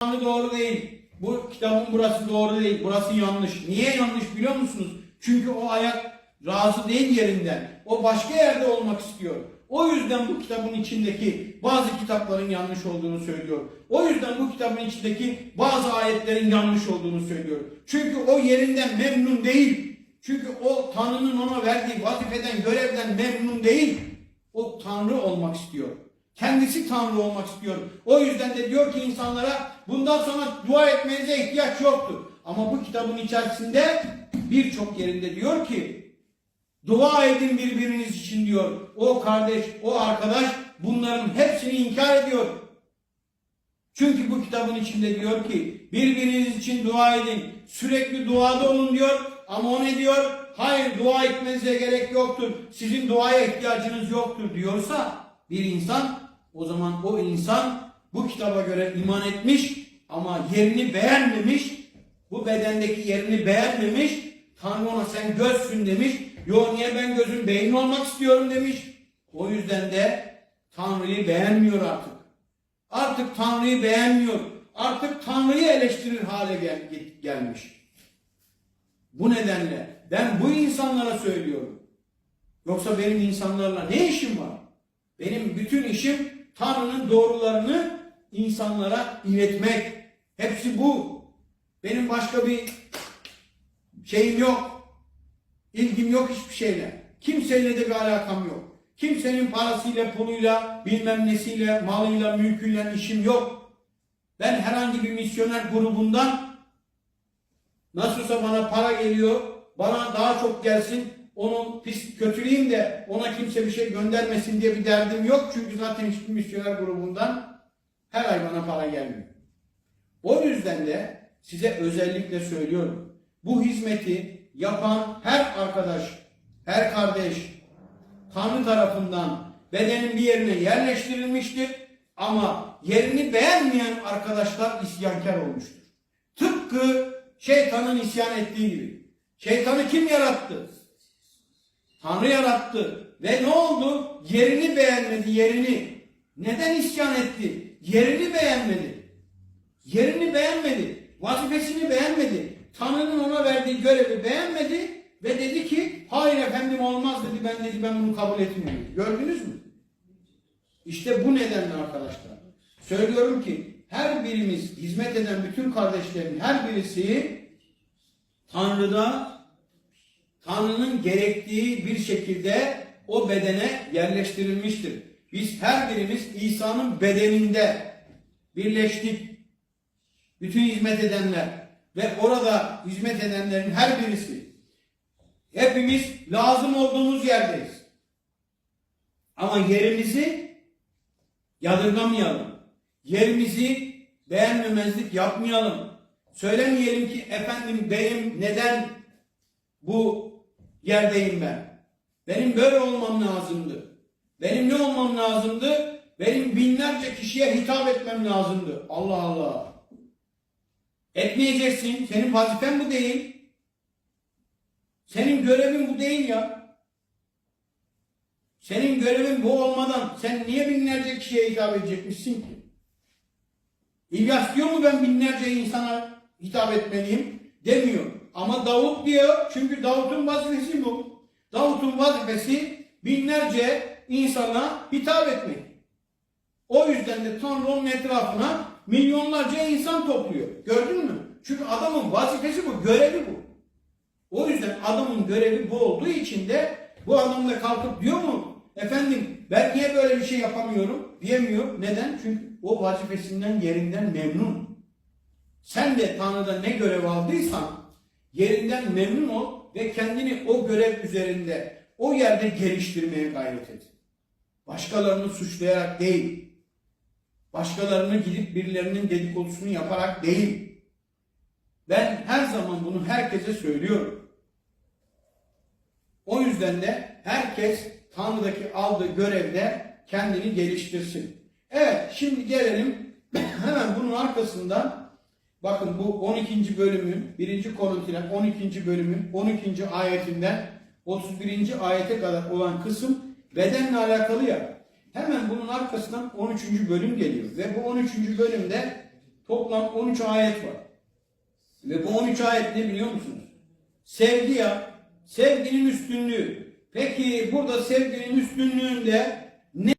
Tanrı doğru değil. Bu kitabın burası doğru değil. Burası yanlış. Niye yanlış biliyor musunuz? Çünkü o ayak razı değil yerinden. O başka yerde olmak istiyor. O yüzden bu kitabın içindeki bazı kitapların yanlış olduğunu söylüyor. O yüzden bu kitabın içindeki bazı ayetlerin yanlış olduğunu söylüyor. Çünkü o yerinden memnun değil. Çünkü o Tanrı'nın ona verdiği vazifeden, görevden memnun değil. O Tanrı olmak istiyor. Kendisi Tanrı olmak istiyor. O yüzden de diyor ki insanlara bundan sonra dua etmenize ihtiyaç yoktur. Ama bu kitabın içerisinde birçok yerinde diyor ki dua edin birbiriniz için diyor. O kardeş, o arkadaş bunların hepsini inkar ediyor. Çünkü bu kitabın içinde diyor ki birbiriniz için dua edin. Sürekli duada olun diyor. Ama o ne diyor? Hayır dua etmenize gerek yoktur. Sizin duaya ihtiyacınız yoktur diyorsa bir insan o zaman o insan bu kitaba göre iman etmiş ama yerini beğenmemiş. Bu bedendeki yerini beğenmemiş. Tanrı ona sen gözsün demiş. Yo niye ben gözün beyin olmak istiyorum demiş. O yüzden de Tanrı'yı beğenmiyor artık. Artık Tanrı'yı beğenmiyor. Artık Tanrı'yı eleştirir hale gel gelmiş. Bu nedenle ben bu insanlara söylüyorum. Yoksa benim insanlarla ne işim var? Benim bütün işim Tanrı'nın doğrularını insanlara iletmek. Hepsi bu. Benim başka bir şeyim yok. İlgim yok hiçbir şeyle. Kimseyle de bir alakam yok. Kimsenin parasıyla, puluyla, bilmem nesiyle, malıyla, mülküyle işim yok. Ben herhangi bir misyoner grubundan nasılsa bana para geliyor, bana daha çok gelsin, onu pis kötüleyeyim de ona kimse bir şey göndermesin diye bir derdim yok. Çünkü zaten hiçbir misyoner grubundan her ay bana para gelmiyor. O yüzden de size özellikle söylüyorum. Bu hizmeti yapan her arkadaş, her kardeş Tanrı tarafından bedenin bir yerine yerleştirilmiştir. Ama yerini beğenmeyen arkadaşlar isyankar olmuştur. Tıpkı şeytanın isyan ettiği gibi. Şeytanı kim yarattı? Tanrı yarattı. Ve ne oldu? Yerini beğenmedi, yerini. Neden isyan etti? Yerini beğenmedi. Yerini beğenmedi. Vazifesini beğenmedi. Tanrı'nın ona verdiği görevi beğenmedi ve dedi ki hayır efendim olmaz dedi ben dedi ben bunu kabul etmiyorum. Gördünüz mü? İşte bu nedenle arkadaşlar. Söylüyorum ki her birimiz hizmet eden bütün kardeşlerin her birisi Tanrı'da Tanrı'nın gerektiği bir şekilde o bedene yerleştirilmiştir. Biz her birimiz İsa'nın bedeninde birleştik. Bütün hizmet edenler ve orada hizmet edenlerin her birisi hepimiz lazım olduğumuz yerdeyiz. Ama yerimizi yadırgamayalım. Yerimizi beğenmemezlik yapmayalım. Söylemeyelim ki efendim benim neden bu yerdeyim ben. Benim böyle olmam lazımdı. Benim ne olmam lazımdı? Benim binlerce kişiye hitap etmem lazımdı. Allah Allah. Etmeyeceksin. Senin vazifen bu değil. Senin görevin bu değil ya. Senin görevin bu olmadan sen niye binlerce kişiye hitap edecekmişsin ki? İlyas diyor mu ben binlerce insana hitap etmeliyim? Demiyor. Ama Davut diyor çünkü Davut'un vazifesi bu. Davut'un vazifesi binlerce insana hitap etmek. O yüzden de Tanrı onun etrafına milyonlarca insan topluyor. Gördün mü? Çünkü adamın vazifesi bu, görevi bu. O yüzden adamın görevi bu olduğu için de bu adam da kalkıp diyor mu? Efendim ben niye böyle bir şey yapamıyorum? Diyemiyor. Neden? Çünkü o vazifesinden yerinden memnun. Sen de Tanrı'da ne görev aldıysan yerinden memnun ol ve kendini o görev üzerinde o yerde geliştirmeye gayret et. Başkalarını suçlayarak değil. Başkalarını gidip birilerinin dedikodusunu yaparak değil. Ben her zaman bunu herkese söylüyorum. O yüzden de herkes Tanrı'daki aldığı görevde kendini geliştirsin. Evet şimdi gelelim hemen bunun arkasından bakın bu 12. bölümün 1. Korintiler 12. bölümün 12. ayetinden 31. ayete kadar olan kısım bedenle alakalı ya. Hemen bunun arkasından 13. bölüm geliyor ve bu 13. bölümde toplam 13 ayet var. Ve bu 13 ayet ne biliyor musunuz? Sevgi ya. Sevginin üstünlüğü. Peki burada sevginin üstünlüğünde ne